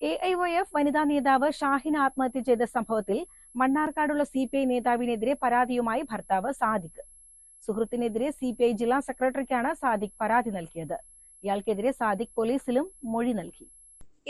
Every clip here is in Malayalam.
എ ഐ വൈ എഫ് വനിതാ നേതാവ് ഷാഹിന ആത്മഹത്യ ചെയ്ത സംഭവത്തിൽ മണ്ണാർക്കാടുള്ള സി പി ഐ നേതാവിനെതിരെ പരാതിയുമായി ഭർത്താവ് സാദിഖ്. സുഹൃത്തിനെതിരെ സി പി ഐ ജില്ലാ സെക്രട്ടറിക്കാണ് സാദിഖ് പരാതി നൽകിയത്. ഇയാൾക്കെതിരെ സാദിഖ് പോലീസിലും മൊഴി നൽകി.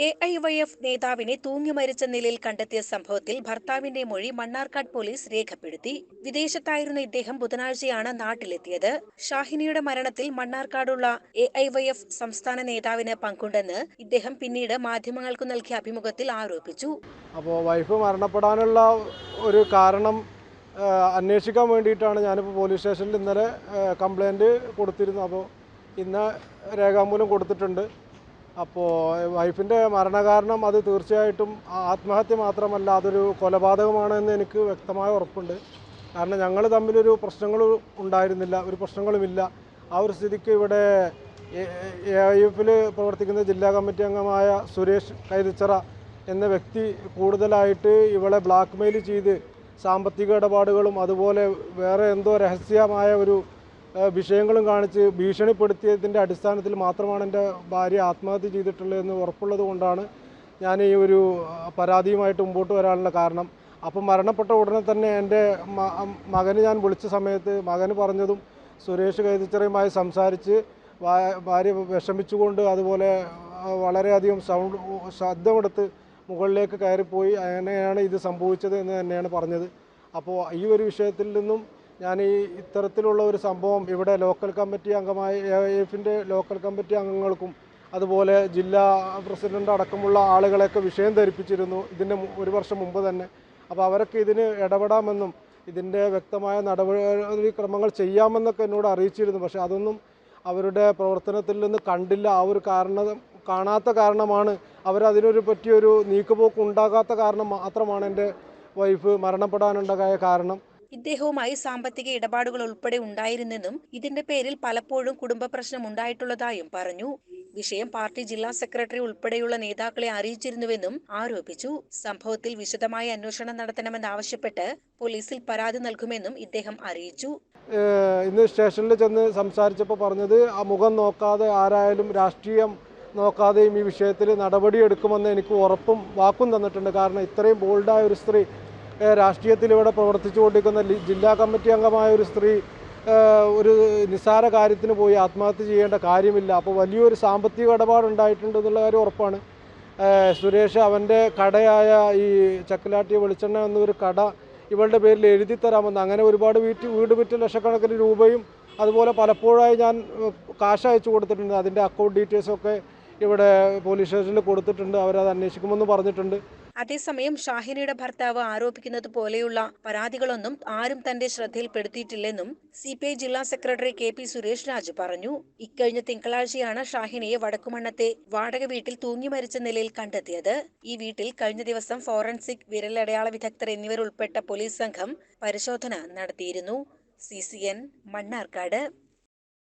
എ ഐ വൈ എഫ് നേതാവിനെ തൂങ്ങി മരിച്ച നിലയിൽ കണ്ടെത്തിയ സംഭവത്തിൽ ഭർത്താവിന്റെ മൊഴി മണ്ണാർക്കാട് പോലീസ് രേഖപ്പെടുത്തി. വിദേശത്തായിരുന്ന ഇദ്ദേഹം ബുധനാഴ്ചയാണ് നാട്ടിലെത്തിയത്. ഷാഹിനിയുടെ മരണത്തിൽ മണ്ണാർക്കാടുള്ള എ ഐ വൈ എഫ് സംസ്ഥാന നേതാവിന് പങ്കുണ്ടെന്ന് ഇദ്ദേഹം പിന്നീട് മാധ്യമങ്ങൾക്ക് നൽകിയ അഭിമുഖത്തിൽ ആരോപിച്ചു. അപ്പോൾ വൈഫ് മരണപ്പെടാനുള്ള ഒരു കാരണം അന്വേഷിക്കാൻ വേണ്ടിയിട്ടാണ് ഞാനിപ്പോൾ പോലീസ് സ്റ്റേഷനിൽ ഇന്നലെ കംപ്ലൈന്റ് കൊടുത്തിരുന്നത്. അപ്പോൾ ഇന്ന് രേഖാമൂലം കൊടുത്തിട്ടുണ്ട്. അപ്പോൾ വൈഫിന്റെ മരണകാരണം അത് തീർച്ചയായിട്ടും ആത്മഹത്യ മാത്രമല്ല അതൊരു കൊലപാതകമാണ് എന്ന് എനിക്ക് വ്യക്തമായ ഉറപ്പുണ്ട്. കാരണം ഞങ്ങൾ തമ്മിലൊരു പ്രശ്നങ്ങൾ ഉണ്ടായിരുന്നില്ല ഒരു പ്രശ്നങ്ങളുമില്ല. ആ ഒരു സ്ഥിതിക്ക് ഇവിടെ എ ഐ എഫിൽ പ്രവർത്തിക്കുന്ന ജില്ലാ കമ്മിറ്റി അംഗമായ സുരേഷ് കൈതച്ചിറ എന്ന വ്യക്തി കൂടുതലായിട്ട് ഇവളെ ബ്ലാക്ക് മെയിൽ ചെയ്ത് സാമ്പത്തിക ഇടപാടുകളും അതുപോലെ വേറെ എന്തോ രഹസ്യമായ ഒരു വിഷയങ്ങളും കാണിച്ച് ഭീഷണിപ്പെടുത്തിയതിന്റെ അടിസ്ഥാനത്തിൽ മാത്രമാണ് എന്റെ ഭാര്യ ആത്മഹത്യ ചെയ്തിട്ടുള്ളതെന്ന് ഉറപ്പുള്ളത് കൊണ്ടാണ് ഞാൻ ഈ ഒരു പരാതിയുമായിട്ട് മുമ്പോട്ട് വരാനുള്ള കാരണം. അപ്പം മരണപ്പെട്ട ഉടനെ തന്നെ എന്റെ മകന് ഞാൻ വിളിച്ച സമയത്ത് മകന് പറഞ്ഞതും സുരേഷ് കൈതച്ചറയുമായി സംസാരിച്ച് ഭാര്യ വിഷമിച്ചുകൊണ്ട് അതുപോലെ വളരെയധികം സൗണ്ട് ശബ്ദമെടുത്ത് മുകളിലേക്ക് കയറിപ്പോയി. അങ്ങനെയാണ് ഇത് സംഭവിച്ചത് എന്ന് തന്നെയാണ് പറഞ്ഞത്. അപ്പോൾ ഈ ഒരു വിഷയത്തിൽ നിന്നും ഞാൻ ഈ ഇത്തരത്തിലുള്ള ഒരു സംഭവം ഇവിടെ ലോക്കൽ കമ്മിറ്റി അംഗമായ എ എഫിന്റെ ലോക്കൽ കമ്മിറ്റി അംഗങ്ങൾക്കും അതുപോലെ ജില്ലാ പ്രസിഡന്റ് അടക്കമുള്ള ആളുകളെയൊക്കെ വിഷയം ധരിപ്പിച്ചിരുന്നു ഇതിന്റെ ഒരു വർഷം മുമ്പ് തന്നെ. അപ്പോൾ അവരൊക്കെ ഇതിന് ഇടപെടാമെന്നും ഇതിന്റെ വ്യക്തമായ നടപടിക്രമങ്ങൾ ചെയ്യാമെന്നൊക്കെ എന്നോട് അറിയിച്ചിരുന്നു. പക്ഷേ അതൊന്നും അവരുടെ പ്രവർത്തനത്തിൽ നിന്ന് കണ്ടില്ല. ആ ഒരു കാരണം കാണാത്ത കാരണമാണ് അവരതിനൊരു പറ്റിയൊരു നീക്കുപോക്ക് ഉണ്ടാകാത്ത കാരണം മാത്രമാണ് എന്റെ വൈഫ് മരണപ്പെടാനുണ്ടായ കാരണം. ഇദ്ദേഹവുമായി സാമ്പത്തിക ഇടപാടുകൾ ഉൾപ്പെടെ ഉണ്ടായിരുന്നെന്നും ഇതിന്റെ പേരിൽ പലപ്പോഴും കുടുംബ പ്രശ്നം ഉണ്ടായിട്ടുള്ളതായും പറഞ്ഞു. വിഷയം പാർട്ടി ജില്ലാ സെക്രട്ടറി ഉൾപ്പെടെയുള്ള നേതാക്കളെ അറിയിച്ചിരുന്നുവെന്നും ആരോപിച്ചു. സംഭവത്തിൽ വിശദമായ അന്വേഷണം നടത്തണമെന്നാവശ്യപ്പെട്ട് പോലീസിൽ പരാതി നൽകുമെന്നും ഇദ്ദേഹം അറിയിച്ചു. ഇന്ന് സ്റ്റേഷനിൽ ചെന്ന് സംസാരിച്ചപ്പോൾ പറഞ്ഞത് ആ മുഖം നോക്കാതെ ആരായാലും രാഷ്ട്രീയം നോക്കാതെയും ഈ വിഷയത്തിൽ നടപടിയെടുക്കുമെന്ന് എനിക്ക് ഉറപ്പും വാക്കും തന്നിട്ടുണ്ട്. കാരണം ഇത്രയും ബോൾഡായ ഒരു സ്ത്രീ രാഷ്ട്രീയത്തിൽ ഇവിടെ പ്രവർത്തിച്ചു കൊണ്ടിരിക്കുന്ന ജില്ലാ കമ്മിറ്റി അംഗമായ ഒരു സ്ത്രീ ഒരു നിസ്സാര കാര്യത്തിന് പോയി ആത്മഹത്യ ചെയ്യേണ്ട കാര്യമില്ല. അപ്പോൾ വലിയൊരു സാമ്പത്തിക ഇടപാടുണ്ടായിട്ടുണ്ട് എന്നുള്ള കാര്യം ഉറപ്പാണ്. സുരേഷ് അവന്റെ കടയായ ഈ ചക്കിലാട്ടിയ വെളിച്ചെണ്ണ എന്നൊരു കട ഇവളുടെ പേരിൽ എഴുതി തരാമെന്ന്. അങ്ങനെ ഒരുപാട് വീട്ട് വീട് വിറ്റ് ലക്ഷക്കണക്കിന് രൂപയും അതുപോലെ പലപ്പോഴായി ഞാൻ കാശ് അയച്ചു കൊടുത്തിട്ടുണ്ട്. അതിന്റെ അക്കൗണ്ട് ഡീറ്റെയിൽസൊക്കെ ഇവിടെ പോലീസ് സ്റ്റേഷനിൽ കൊടുത്തിട്ടുണ്ട്. അവരത് അന്വേഷിക്കുമെന്ന് പറഞ്ഞിട്ടുണ്ട്. അതേസമയം ഷാഹിനയുടെ ഭർത്താവ് ആരോപിക്കുന്നത് പോലെയുള്ള പരാതികളൊന്നും ആരും തന്റെ ശ്രദ്ധയിൽപ്പെടുത്തിയിട്ടില്ലെന്നും സി പി ഐ ജില്ലാ secretary K P Suresh Raj പറഞ്ഞു. ഇക്കഴിഞ്ഞ തിങ്കളാഴ്ചയാണ് ഷാഹിനയെ വടക്കുമണ്ണത്തെ വാടക വീട്ടിൽ തൂങ്ങി മരിച്ച നിലയിൽ കണ്ടെത്തിയത്. ഈ വീട്ടിൽ കഴിഞ്ഞ ദിവസം ഫോറൻസിക് വിരലടയാള വിദഗ്ധർ എന്നിവരുൾപ്പെട്ട പോലീസ് സംഘം പരിശോധന നടത്തിയിരുന്നു. C C N Mannarkkad.